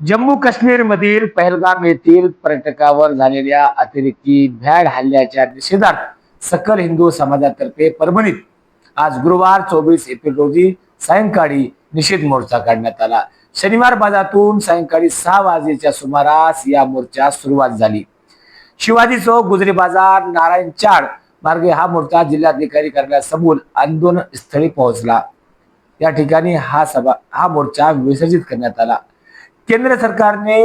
जम्मू काश्मीरमधील पहलगाम येथील पर्यटकावर झालेल्या अतिरेकी भ्याड हल्ल्याच्या निषेधार्थ सकल हिंदू समाजातर्फे परभणीत आज गुरुवार चोवीस एप्रिल रोजी सायंकाळी निषेध मोर्चा काढण्यात आला. शनिवार बाजारातून सायंकाळी सहा वाजेच्या सुमारास या मोर्चा सुरुवात झाली. शिवाजी चौक गुजरी बाजार नारायण चाड मार्गे हा मोर्चा जिल्हाधिकारी कार्यालयासमोर आंदोलन स्थळी पोहोचला. या ठिकाणी हा सभा हा मोर्चा विसर्जित करण्यात आला. केंद्र सरकारने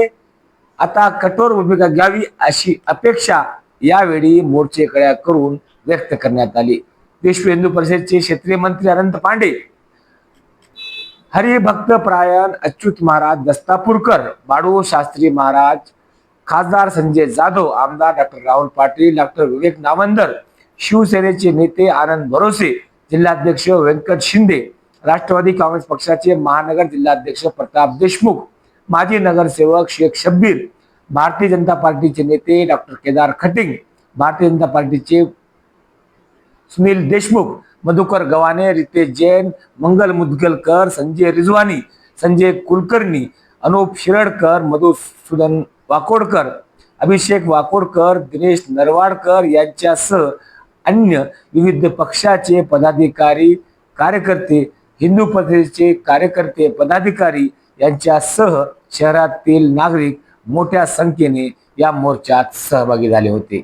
आता कठोर भूमिका घ्यावी अशी अपेक्षा यावेळी मोर्चेकड्या करून व्यक्त करण्यात आली. विश्व हिंदू परिषदेचे क्षेत्रीय मंत्री अनंत पांडे हरिभक्त प्रायण अच्युत महाराज दस्तापूरकर बाळू शास्त्री महाराज खासदार संजय जाधव आमदार डॉक्टर राहुल पाटील डॉक्टर विवेक नावंदर शिवसेनेचे नेते आनंद भरोसे जिल्हाध्यक्ष व्यंकट शिंदे राष्ट्रवादी काँग्रेस पक्षाचे महानगर जिल्हाध्यक्ष प्रताप देशमुख माजी नगरसेवक शेख शब्बीर भारतीय जनता पार्टीचे नेते डॉक्टर केदार खटिंग भारतीय जनता पार्टीचे सुनील देशमुख मधुकर गव्हाणे रितेश जैन मंगल मुदगलकर संजय रिजवानी संजय कुलकर्णी अनुप शिरडकर मधुसूदन वाकोडकर अभिषेक वाकोडकर दिनेश नरवाडकर यांच्यासह अन्य विविध पक्षाचे पदाधिकारी कार्यकर्ते हिंदू परिषदेचे कार्यकर्ते पदाधिकारी यांच्यासह शहरातील नागरिक मोठ्या संख्येने या मोर्चात सहभागी झाले होते.